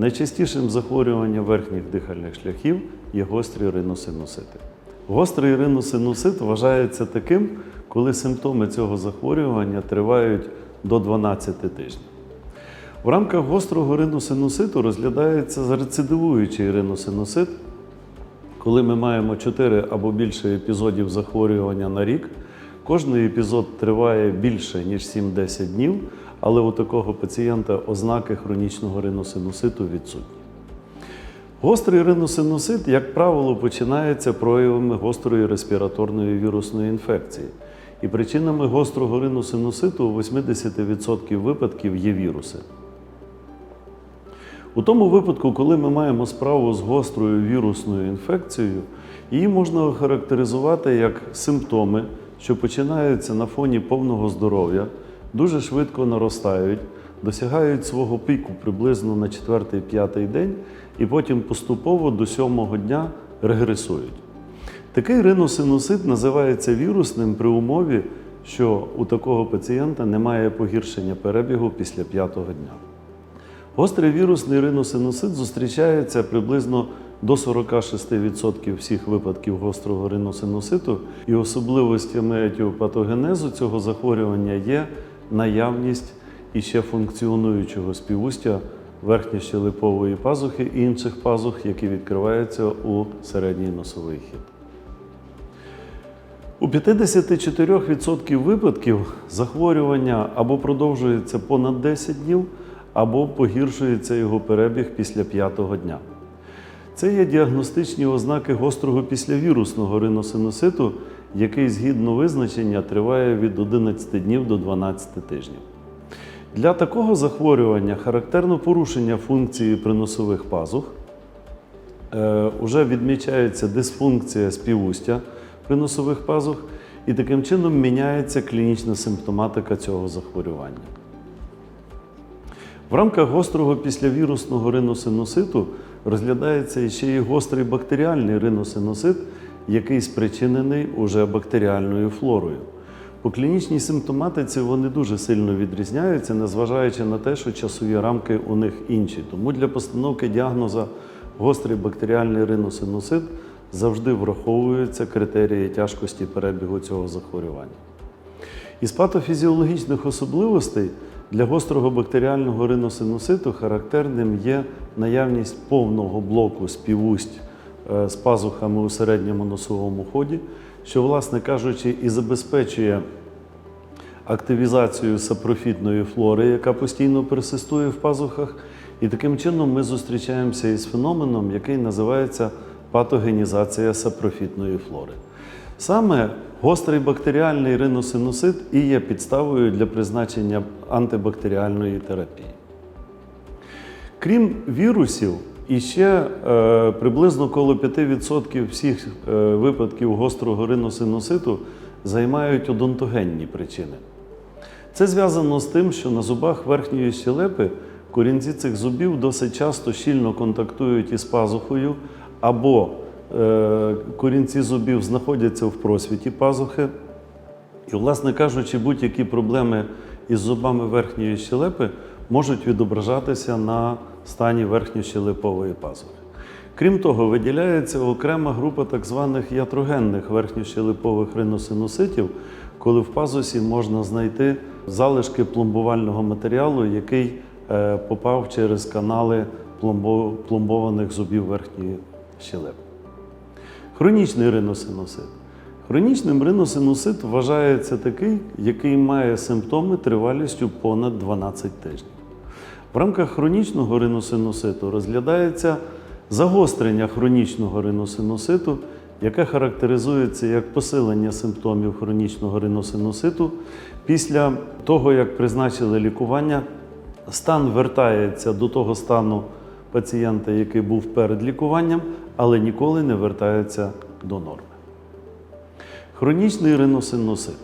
Найчастішим захворюванням верхніх дихальних шляхів є гострий риносинусити. Гострий риносинусит вважається таким, коли симптоми цього захворювання тривають до 12 тижнів. В рамках гострого риносинуситу розглядається рецидивуючий риносинусит, коли ми маємо 4 або більше епізодів захворювання на рік. Кожний епізод триває більше, ніж 7-10 днів, але у такого пацієнта ознаки хронічного риносинуситу відсутні. Гострий риносинусит, як правило, починається проявами гострої респіраторної вірусної інфекції. І причинами гострого риносинуситу у 80% випадків є віруси. У тому випадку, коли ми маємо справу з гострою вірусною інфекцією, її можна охарактеризувати як симптоми, що починаються на фоні повного здоров'я, дуже швидко наростають, досягають свого піку приблизно на 4-5 день і потім поступово до 7-го дня регресують. Такий риносинусит називається вірусним при умові, що у такого пацієнта немає погіршення перебігу після п'ятого дня. Гострий вірусний риносинусит зустрічається приблизно до 46% всіх випадків гострого риносинуситу, і особливостями етіопатогенезу цього захворювання є наявність іще функціонуючого співустя верхньощелепової пазухи і інших пазух, які відкриваються у середній носовий хід. У 54% випадків захворювання або продовжується понад 10 днів, або погіршується його перебіг після п'ятого дня. Це є діагностичні ознаки гострого післявірусного риносинуситу, який згідно визначення триває від 11 днів до 12 тижнів. Для такого захворювання характерно порушення функції приносових пазух. Е, Уже відмічається дисфункція співустя приносових пазух, і таким чином міняється клінічна симптоматика цього захворювання. В рамках гострого післявірусного риносинуситу розглядається ще й гострий бактеріальний риносинусит, який спричинений уже бактеріальною флорою. По клінічній симптоматиці вони дуже сильно відрізняються, незважаючи на те, що часові рамки у них інші. Тому для постановки діагноза гострий бактеріальний риносинусит завжди враховуються критерії тяжкості перебігу цього захворювання. Із патофізіологічних особливостей для гострого бактеріального риносинуситу характерним є наявність повного блоку співусть з пазухами у середньому носовому ході, що, власне кажучи, і забезпечує активізацію сапрофітної флори, яка постійно персистує в пазухах. І таким чином ми зустрічаємося із феноменом, який називається патогенізація сапрофітної флори. Саме гострий бактеріальний риносинусит і є підставою для призначення антибактеріальної терапії. Крім вірусів, іще е, приблизно коло 5% всіх е, випадків гострого риносинуситу займають одонтогенні причини. Це зв'язано з тим, що на зубах верхньої щелепи корінці цих зубів досить часто щільно контактують із пазухою, або е, корінці зубів знаходяться в просвіті пазухи. І, власне кажучи, будь-які проблеми із зубами верхньої щелепи можуть відображатися на стані верхньощелепової пазухи. Крім того, виділяється окрема група так званих ятрогенних верхньощелепових риносинуситів, коли в пазусі можна знайти залишки пломбувального матеріалу, який е, попав через канали пломбованих зубів верхньої щелепи. Хронічний риносинусит. Хронічним риносинусит вважається такий, який має симптоми тривалістю понад 12 тижнів. В рамках хронічного риносинуситу розглядається загострення хронічного риносинуситу, яке характеризується як посилення симптомів хронічного риносинуситу. Після того, як призначили лікування, стан вертається до того стану пацієнта, який був перед лікуванням, але ніколи не вертається до норми. Хронічний риносинусит.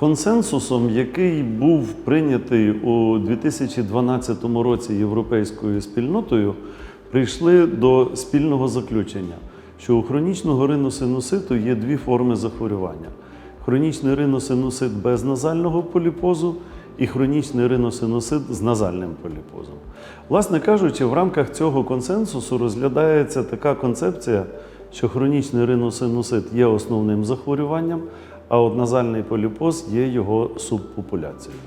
Консенсусом, який був прийнятий у 2012 році європейською спільнотою, прийшли до спільного заключення, що у хронічного риносинуситу є дві форми захворювання: хронічний риносинусит без назального поліпозу і хронічний риносинусит з назальним поліпозом. Власне кажучи, в рамках цього консенсусу розглядається така концепція, що хронічний риносинусит є основним захворюванням, а от назальний поліпоз є його субпопуляцією.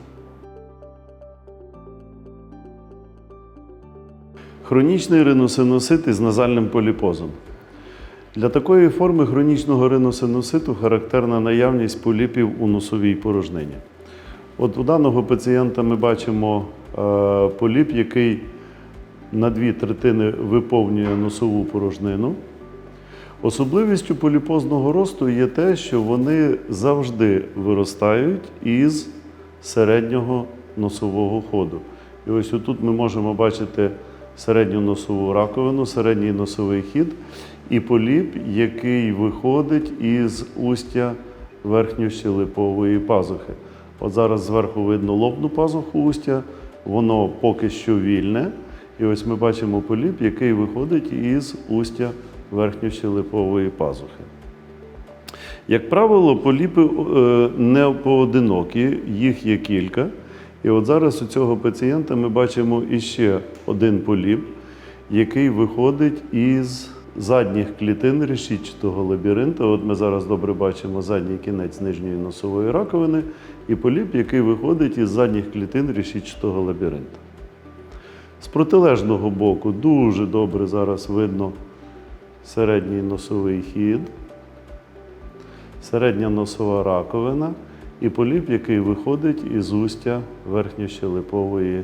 Хронічний риносинусит із назальним поліпозом. Для такої форми хронічного риносинуситу характерна наявність поліпів у носовій порожнині. От у даного пацієнта ми бачимо е, поліп, який на дві третини виповнює носову порожнину. Особливістю поліпозного росту є те, що вони завжди виростають із середнього носового ходу. І ось тут ми можемо бачити середню носову раковину, середній носовий хід і поліп, який виходить із устя верхньощелепової пазухи. От зараз зверху видно лобну пазуху устя, воно поки що вільне. І ось ми бачимо поліп, який виходить із устя верхньощелепової пазухи. Як правило, поліпи е, не поодинокі, їх є кілька. І от зараз у цього пацієнта ми бачимо іще один поліп, який виходить із задніх клітин решітчатого лабіринту. От ми зараз добре бачимо задній кінець нижньої носової раковини і поліп, який виходить із задніх клітин решітчатого лабіринту. З протилежного боку дуже добре зараз видно середній носовий хід, середня носова раковина і поліп, який виходить із устя верхньощелепової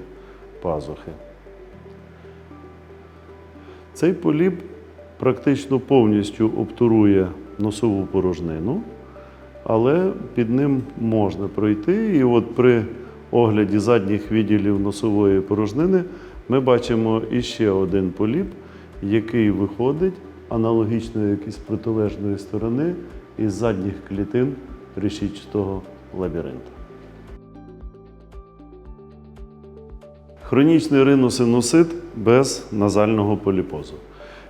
пазухи. Цей поліп практично повністю обтурує носову порожнину, але під ним можна пройти. І от при огляді задніх відділів носової порожнини ми бачимо іще один поліп, який виходить аналогічно якісь протилежної сторони із задніх клітин решітчатого лабіринту. Хронічний риносинусит без назального поліпозу.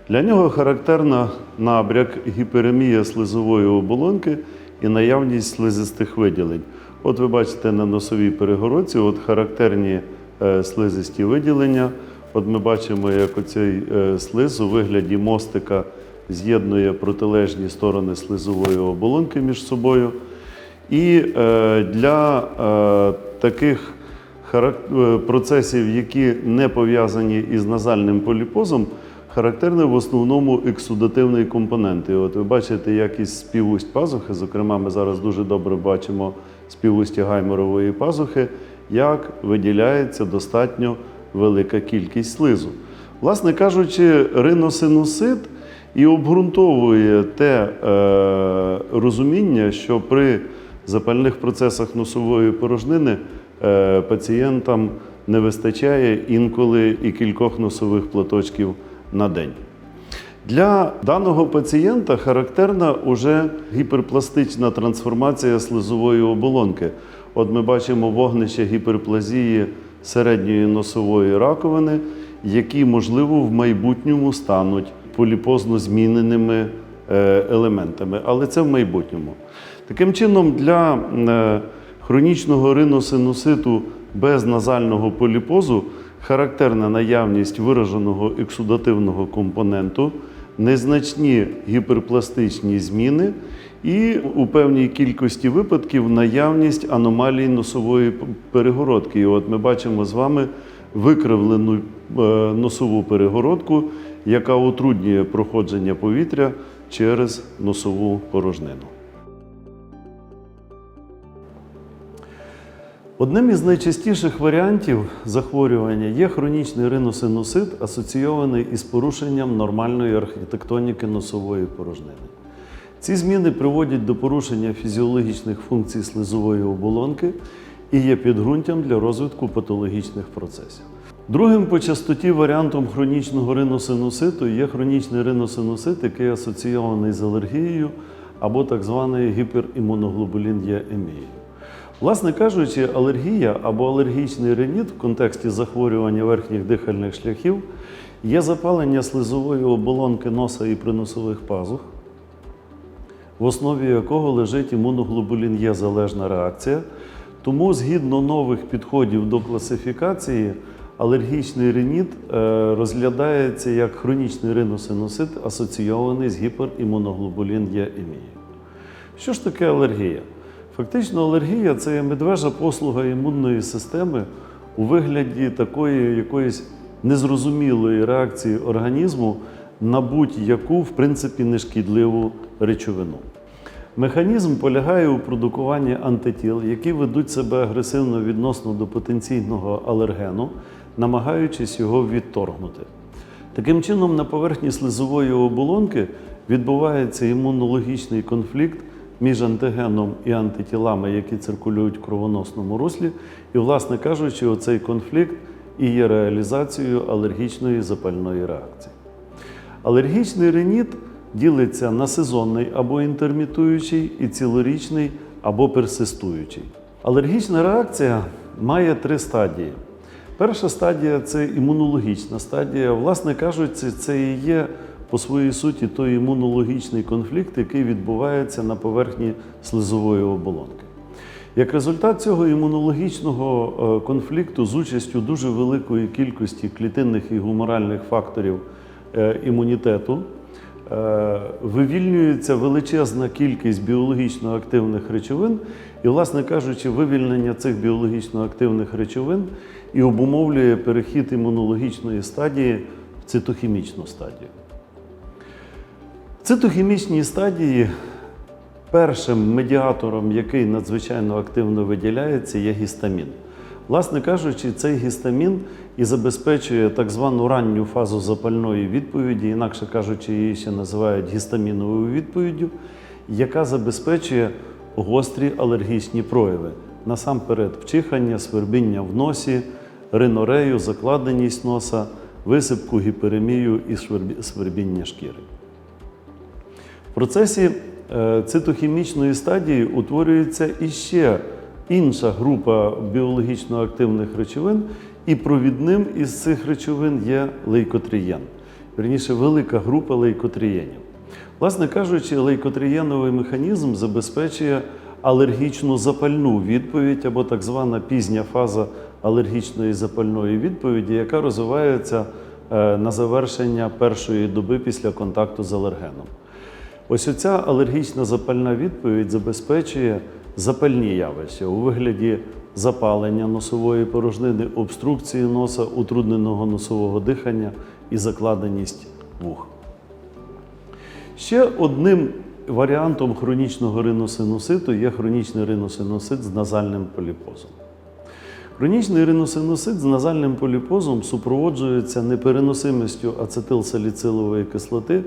Для нього характерна набряк гіперемія слизової оболонки і наявність слизистих виділень. От ви бачите на носовій перегородці от характерні е, слизисті виділення. От ми бачимо, як оцей е, слиз у вигляді мостика з'єднує протилежні сторони слизової оболонки між собою. І е, для е, таких процесів, які не пов'язані із назальним поліпозом, характерний в основному ексудативний компонент. І от ви бачите, як із співусть пазухи, зокрема, ми зараз дуже добре бачимо співусті гайморової пазухи, як виділяється достатньо велика кількість слизу. Власне кажучи, риносинусит і обґрунтовує те е, розуміння, що при запальних процесах носової порожнини е, пацієнтам не вистачає інколи і кількох носових платочків на день. Для даного пацієнта характерна уже гіперпластична трансформація слизової оболонки. От ми бачимо вогнище гіперплазії середньої носової раковини, які, можливо, в майбутньому стануть поліпозно зміненими е, елементами, але це в майбутньому. Таким чином, для е, хронічного риносинуситу без назального поліпозу характерна наявність вираженого ексудативного компоненту, незначні гіперпластичні зміни і у певній кількості випадків наявність аномалій носової перегородки. І от ми бачимо з вами викривлену е, носову перегородку, яка утруднює проходження повітря через носову порожнину. Одним із найчастіших варіантів захворювання є хронічний риносинусит, асоційований із порушенням нормальної архітектоніки носової порожнини. Ці зміни приводять до порушення фізіологічних функцій слизової оболонки і є підґрунтям для розвитку патологічних процесів. Другим по частоті варіантом хронічного риносинуситу є хронічний риносинусит, який асоційований з алергією або так званою гіперімуноглобулін'єемією. Власне кажучи, алергія або алергічний реніт в контексті захворювання верхніх дихальних шляхів є запалення слизової оболонки носа і приносових пазух, в основі якого лежить імуноглобулін Є залежна реакція, Тому, згідно нових підходів до класифікації, алергічний рініт е, розглядається як хронічний риносиносит, асоційований з гіперімуноглобулін Є емією. Що ж таке алергія? Фактично, алергія це медвежа послуга імунної системи у вигляді такої якоїсь незрозумілої реакції організму на будь-яку, в принципі, нешкідливу речовину. Механізм полягає у продукуванні антитіл, які ведуть себе агресивно відносно до потенційного алергену, намагаючись його відторгнути. Таким чином, на поверхні слизової оболонки відбувається імунологічний конфлікт між антигеном і антитілами, які циркулюють в кровоносному руслі. І, власне кажучи, оцей конфлікт і є реалізацією алергічної запальної реакції. Алергічний реніт ділиться на сезонний або інтермітуючий і цілорічний або персистуючий. Алергічна реакція має три стадії. Перша стадія це імунологічна стадія. Власне кажучи, це і є по своїй суті той імунологічний конфлікт, який відбувається на поверхні слизової оболонки. Як результат цього імунологічного е, конфлікту з участю дуже великої кількості клітинних і гуморальних факторів е, імунітету вивільнюється величезна кількість біологічно активних речовин, і, власне кажучи, вивільнення цих біологічно активних речовин і обумовлює перехід імунологічної стадії в цитохімічну стадію. В цитохімічній стадії першим медіатором, який надзвичайно активно виділяється, є гістамін. Власне кажучи, цей гістамін і забезпечує так звану ранню фазу запальної відповіді, інакше кажучи, її ще називають гістаміновою відповіддю, яка забезпечує гострі алергічні прояви. Насамперед, вчихання, свербіння в носі, ринорею, закладеність носа, висипку, гіперемію і свербіння шкіри. В процесі е, цитохімічної стадії утворюється іще інша група біологічно активних речовин, і провідним із цих речовин є лейкотрієн. Вірніше, велика група лейкотрієнів. Власне кажучи, лейкотрієновий механізм забезпечує алергічну запальну відповідь або так звана пізня фаза алергічної запальної відповіді, яка розвивається е, на завершення першої доби після контакту з алергеном. Ось оця алергічна запальна відповідь забезпечує запальні явища у вигляді запалення носової порожнини, обструкції носа, утрудненого носового дихання і закладеність вух. Ще одним варіантом хронічного риносинуситу є хронічний риносинусит з назальним поліпозом. Хронічний риносинусит з назальним поліпозом супроводжується непереносимістю ацетилсаліцилової кислоти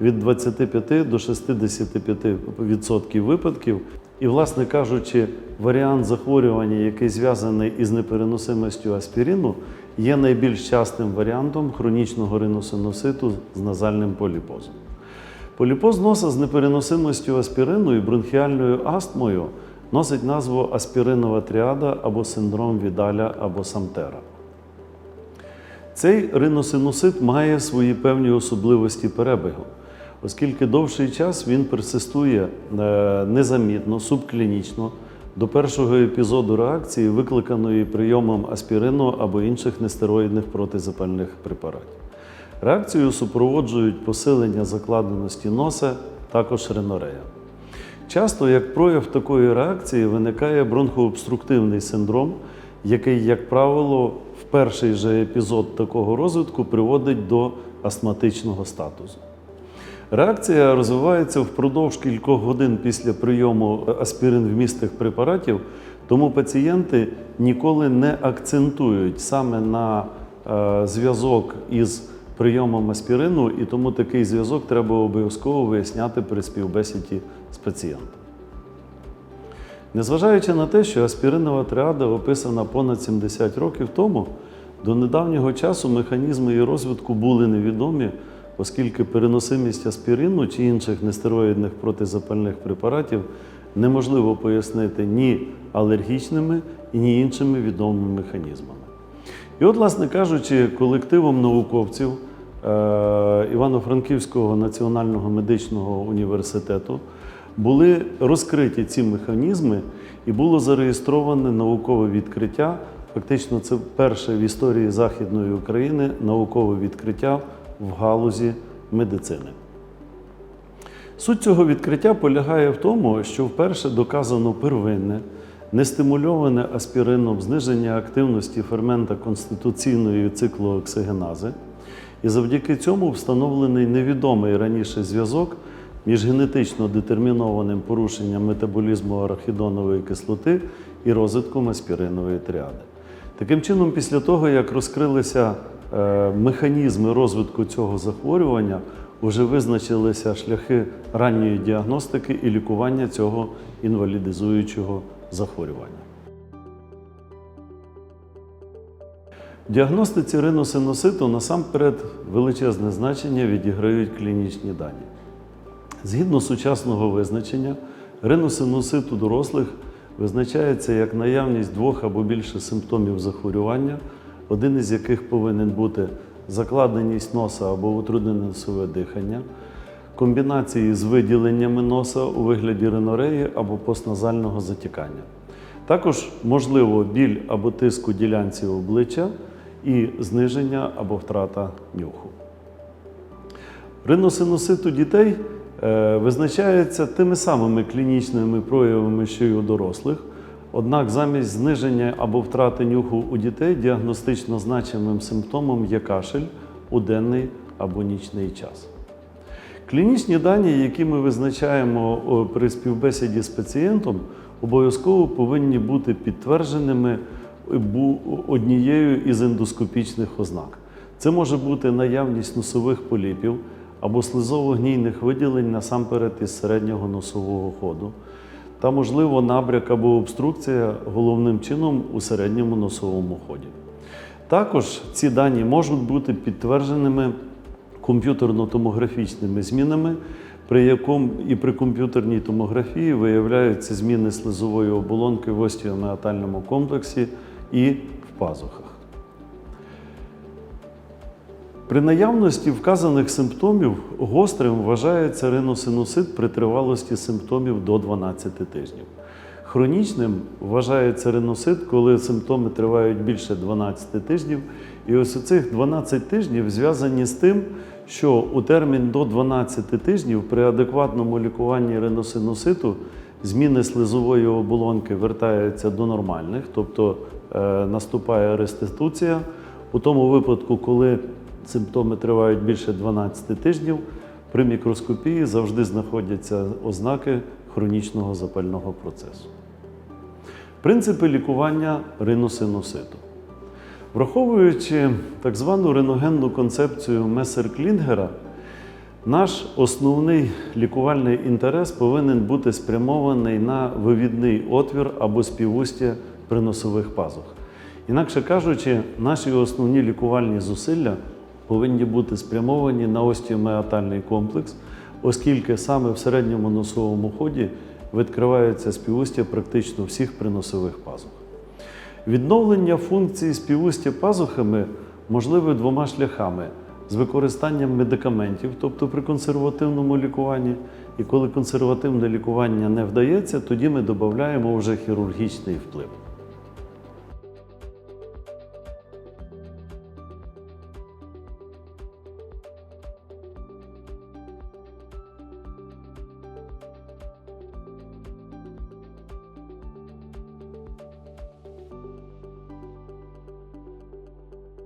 від 25 до 65% випадків. І, власне кажучи, варіант захворювання, який зв'язаний із непереносимістю аспірину, є найбільш частим варіантом хронічного риносинуситу з назальним поліпозом. Поліпоз носа з непереносимостю аспірину і бронхіальною астмою носить назву аспіринова тріада або синдром Відаля або Самтера. Цей риносинусит має свої певні особливості перебігу, оскільки довший час він персистує е, незамітно, субклінічно до першого епізоду реакції, викликаної прийомом аспірину або інших нестероїдних протизапальних препаратів. Реакцію супроводжують посилення закладеності носа, також ринорея. Часто як прояв такої реакції виникає бронхообструктивний синдром, який, як правило, в перший же епізод такого розвитку приводить до астматичного статусу. Реакція розвивається впродовж кількох годин після прийому аспірин-вмістих препаратів, тому пацієнти ніколи не акцентують саме на е, зв'язок із прийомом аспірину, і тому такий зв'язок треба обов'язково виясняти при співбесіді з пацієнтом. Незважаючи на те, що аспіринова тріада описана понад 70 років тому, до недавнього часу механізми її розвитку були невідомі, оскільки переносимість аспірину чи інших нестероїдних протизапальних препаратів неможливо пояснити ні алергічними, ні іншими відомими механізмами. І от, власне кажучи, колективом науковців е, Івано-Франківського національного медичного університету були розкриті ці механізми і було зареєстроване наукове відкриття. Фактично, це перше в історії Західної України наукове відкриття в галузі медицини. Суть цього відкриття полягає в тому, що вперше доказано первинне, нестимульоване аспірином зниження активності фермента конституційної циклооксигенази, і завдяки цьому встановлений невідомий раніше зв'язок між генетично детермінованим порушенням метаболізму арахідонової кислоти і розвитком аспіринової тріади. Таким чином, після того, як розкрилися механізми розвитку цього захворювання, вже визначилися шляхи ранньої діагностики і лікування цього інвалідизуючого захворювання. В діагностиці риносиноситу насамперед величезне значення відіграють клінічні дані. Згідно сучасного визначення, риносинусит у дорослих визначається як наявність двох або більше симптомів захворювання, один із яких повинен бути закладеність носа або утруднене носове дихання, комбінації з виділеннями носа у вигляді ринореї або постназального затікання. Також можливо біль або тиск у ділянці обличчя і зниження або втрата нюху. Риносинусит у дітей е, визначається тими самими клінічними проявами, що й у дорослих. Однак замість зниження або втрати нюху у дітей діагностично значимим симптомом є кашель у денний або нічний час. Клінічні дані, які ми визначаємо при співбесіді з пацієнтом, обов'язково повинні бути підтвердженими однією із ендоскопічних ознак. Це може бути наявність носових поліпів або слизово-гнійних виділень насамперед із середнього носового ходу, та, можливо, набряк або обструкція головним чином у середньому носовому ході. Також ці дані можуть бути підтвердженими комп'ютерно-томографічними змінами, при якому і при комп'ютерній томографії виявляються зміни слизової оболонки в остеоміатальному комплексі і в пазухах. При наявності вказаних симптомів гострим вважається риносинусит при тривалості симптомів до 12 тижнів. Хронічним вважається риносит, коли симптоми тривають більше 12 тижнів. І ось цих 12 тижнів зв'язані з тим, що у термін до 12 тижнів при адекватному лікуванні риносинуситу зміни слизової оболонки вертаються до нормальних, тобто е, наступає реституція. У тому випадку, коли симптоми тривають більше 12 тижнів, при мікроскопії завжди знаходяться ознаки хронічного запального процесу. Принципи лікування риносинуситу. Враховуючи так звану реногенну концепцію Месер-Клінгера, наш основний лікувальний інтерес повинен бути спрямований на вивідний отвір або співустя при носових пазух. Інакше кажучи, наші основні лікувальні зусилля повинні бути спрямовані на остеомеатальний комплекс, оскільки саме в середньому носовому ході відкривається співустя практично всіх приносових пазух. Відновлення функції співустя пазухами можливе двома шляхами: з використанням медикаментів, тобто при консервативному лікуванні. І коли консервативне лікування не вдається, тоді ми додаємо вже хірургічний вплив.